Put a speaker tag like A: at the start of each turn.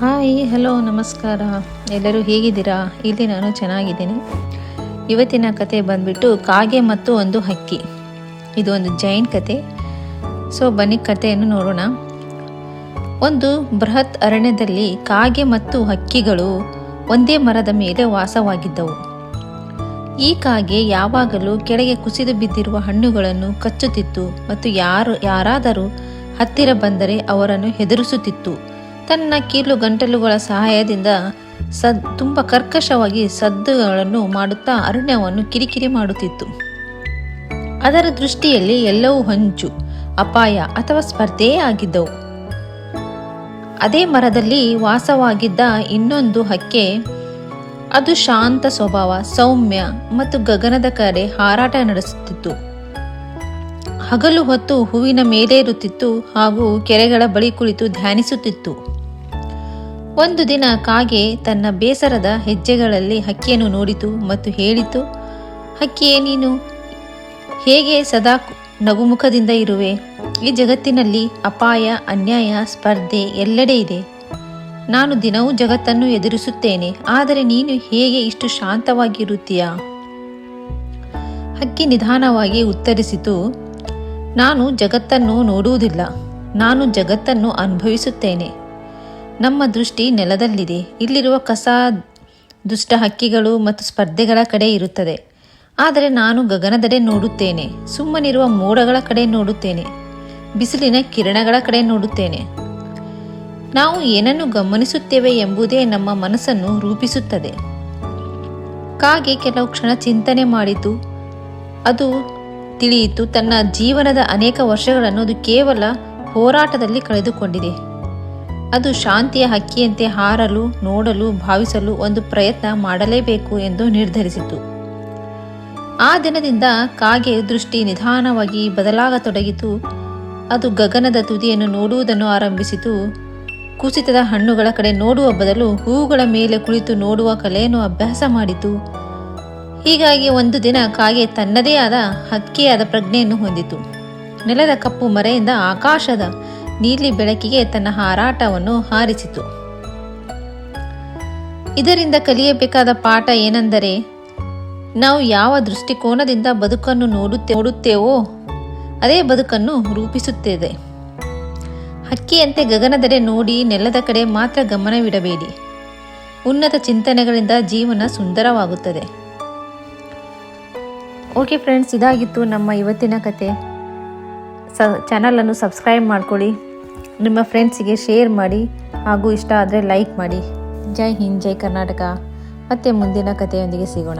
A: Hi hello ನಮಸ್ಕಾರ. ಎಲ್ಲರೂ ಹೇಗಿದ್ದೀರಾ? ಇಲ್ಲಿ ನಾನು ಚೆನ್ನಾಗಿದ್ದೀನಿ. ಇವತ್ತಿನ ಕತೆ ಬಂದ್ಬಿಟ್ಟು ಕಾಗೆ ಮತ್ತು ಒಂದು ಹಕ್ಕಿ. ಇದು ಒಂದು ಜೈನ್ ಕತೆ. ಸೊ ಬನ್ನಿ ಕಥೆಯನ್ನು ನೋಡೋಣ. ಒಂದು ಬೃಹತ್ ಅರಣ್ಯದಲ್ಲಿ ಕಾಗೆ ಮತ್ತು ಹಕ್ಕಿಗಳು ಒಂದೇ ಮರದ ಮೇಲೆ ವಾಸವಾಗಿದ್ದವು. ಈ ಕಾಗೆ ಯಾವಾಗಲೂ ಕೆಳಗೆ ಕುಸಿದು ಬಿದ್ದಿರುವ ಹಣ್ಣುಗಳನ್ನು ಕಚ್ಚುತ್ತಿತ್ತು ಮತ್ತು ಯಾರು, ಯಾರಾದರೂ ಹತ್ತಿರ ಬಂದರೆ ಅವರನ್ನು ಹೆದರಿಸುತ್ತಿತ್ತು. ತನ್ನ ಕೀಲು ಗಂಟಲುಗಳ ಸಹಾಯದಿಂದ ಸದ್ ತುಂಬ ಕರ್ಕಶವಾಗಿ ಸದ್ದುಗಳನ್ನು ಮಾಡುತ್ತಾ ಅರಣ್ಯವನ್ನು ಕಿರಿಕಿರಿ ಮಾಡುತ್ತಿತ್ತು. ಅದರ ದೃಷ್ಟಿಯಲ್ಲಿ ಎಲ್ಲವೂ ಹಂಚು, ಅಪಾಯ ಅಥವಾ ಸ್ಪರ್ಧೆಯೇ ಆಗಿದ್ದವು. ಅದೇ ಮರದಲ್ಲಿ ವಾಸವಾಗಿದ್ದ ಇನ್ನೊಂದು ಹಕ್ಕೆ ಅದು ಶಾಂತ ಸ್ವಭಾವ, ಸೌಮ್ಯ ಮತ್ತು ಗಗನದ ಕಡೆ ಹಾರಾಟ ನಡೆಸುತ್ತಿತ್ತು. ಹಗಲು ಹೊತ್ತು ಹೂವಿನ ಮೇಲೇರುತ್ತಿತ್ತು ಹಾಗೂ ಕೆರೆಗಳ ಬಳಿ ಕುಳಿತು ಧ್ಯಾನಿಸುತ್ತಿತ್ತು. ಒಂದು ದಿನ ಕಾಗೆ ತನ್ನ ಬೇಸರದ ಹೆಜ್ಜೆಗಳಲ್ಲಿ ಹಕ್ಕಿಯನ್ನು ನೋಡಿತು ಮತ್ತು ಹೇಳಿತು, ಹಕ್ಕಿಯೇ ನೀನು ಹೇಗೆ ಸದಾ ನಗುಮುಖದಿಂದ ಇರುವೆ? ಈ ಜಗತ್ತಿನಲ್ಲಿ ಅಪಾಯ, ಅನ್ಯಾಯ, ಸ್ಪರ್ಧೆ ಎಲ್ಲೆಡೆ ಇದೆ. ನಾನು ದಿನವೂ ಜಗತ್ತನ್ನು ಎದುರಿಸುತ್ತೇನೆ, ಆದರೆ ನೀನು ಹೇಗೆ ಇಷ್ಟು ಶಾಂತವಾಗಿರುತ್ತೀಯಾ? ಹಕ್ಕಿ ನಿಧಾನವಾಗಿ ಉತ್ತರಿಸಿತು, ನಾನು ಜಗತ್ತನ್ನು ನೋಡುವುದಿಲ್ಲ. ನಾನು ಜಗತ್ತನ್ನು ಅನುಭವಿಸುತ್ತೇನೆ. ನಮ್ಮ ದೃಷ್ಟಿ ನೆಲದಲ್ಲಿದೆ. ಇಲ್ಲಿರುವ ಕಸ, ದುಷ್ಟ ಹಕ್ಕಿಗಳು ಮತ್ತು ಸ್ಪರ್ಧೆಗಳ ಕಡೆ ಇರುತ್ತದೆ. ಆದರೆ ನಾನು ಗಗನದೆಡೆ ನೋಡುತ್ತೇನೆ. ಸುಮ್ಮನಿರುವ ಮೋಡಗಳ ಕಡೆ ನೋಡುತ್ತೇನೆ. ಬಿಸಿಲಿನ ಕಿರಣಗಳ ಕಡೆ ನೋಡುತ್ತೇನೆ. ನಾವು ಏನನ್ನು ಗಮನಿಸುತ್ತೇವೆ ಎಂಬುದೇ ನಮ್ಮ ಮನಸ್ಸನ್ನು ರೂಪಿಸುತ್ತದೆ. ಕಾಗೆ ಕೆಲವು ಕ್ಷಣ ಚಿಂತನೆ ಮಾಡಿತು. ಅದು ತಿಳಿಯಿತು, ತನ್ನ ಜೀವನದ ಅನೇಕ ವರ್ಷಗಳನ್ನು ಅದು ಕೇವಲ ಹೋರಾಟದಲ್ಲಿ ಕಳೆದುಕೊಂಡಿದೆ. ಅದು ಶಾಂತಿಯ ಹಕ್ಕಿಯಂತೆ ಹಾರಲು, ನೋಡಲು, ಭಾವಿಸಲು ಒಂದು ಪ್ರಯತ್ನ ಮಾಡಲೇಬೇಕು ಎಂದು ನಿರ್ಧರಿಸಿತು. ಆ ದಿನದಿಂದ ಕಾಗೆ ದೃಷ್ಟಿ ನಿಧಾನವಾಗಿ ಬದಲಾಗತೊಡಗಿತು. ಅದು ಗಗನದ ತುದಿಯನ್ನು ನೋಡುವುದನ್ನು ಆರಂಭಿಸಿತು. ಕುಸಿತದ ಹಣ್ಣುಗಳ ಕಡೆ ನೋಡುವ ಬದಲು ಹೂಗಳ ಮೇಲೆ ಕುಳಿತು ನೋಡುವ ಕಲೆಯನ್ನು ಅಭ್ಯಾಸ ಮಾಡಿತು. ಹೀಗಾಗಿ ಒಂದು ದಿನ ಕಾಗೆ ತನ್ನದೇ ಆದ ಹಕ್ಕಿಯಾದ ಪ್ರಜ್ಞೆಯನ್ನು ಹೊಂದಿತು. ನೆಲದ ಕಪ್ಪು ಮರೆಯಿಂದ ಆಕಾಶದ ನೀಲಿ ಬೆಳಕಿಗೆ ತನ್ನ ಹಾರಾಟವನ್ನು ಹಾರಿಸಿತು. ಇದರಿಂದ ಕಲಿಯಬೇಕಾದ ಪಾಠ ಏನೆಂದರೆ, ನಾವು ಯಾವ ದೃಷ್ಟಿಕೋನದಿಂದ ಬದುಕನ್ನು ನೋಡುತ್ತೆ, ನೋಡುತ್ತೇವೋ, ಅದೇ ಬದುಕನ್ನು ರೂಪಿಸುತ್ತೇವೆ. ಹಕ್ಕಿಯಂತೆ ಗಗನದೆಡೆ ನೋಡಿ ನೆಲದ ಕಡೆ ಮಾತ್ರ ಗಮನವಿಡಬೇಡಿ. ಉನ್ನತ ಚಿಂತನೆಗಳಿಂದ ಜೀವನ ಸುಂದರವಾಗುತ್ತದೆ. ಓಕೆ ಫ್ರೆಂಡ್ಸ್, ಇದಾಗಿತ್ತು ನಮ್ಮ ಇವತ್ತಿನ ಕತೆ. ಸ ಚಾನಲನ್ನು ಸಬ್ಸ್ಕ್ರೈಬ್ ಮಾಡ್ಕೊಳ್ಳಿ. ನಿಮ್ಮ ಫ್ರೆಂಡ್ಸಿಗೆ ಶೇರ್ ಮಾಡಿ ಹಾಗೂ ಇಷ್ಟ ಆದರೆ ಲೈಕ್ ಮಾಡಿ. ಜೈ ಹಿಂದ್, ಜೈ ಕರ್ನಾಟಕ. ಮತ್ತೆ ಮುಂದಿನ ಕಥೆಯೊಂದಿಗೆ ಸಿಗೋಣ.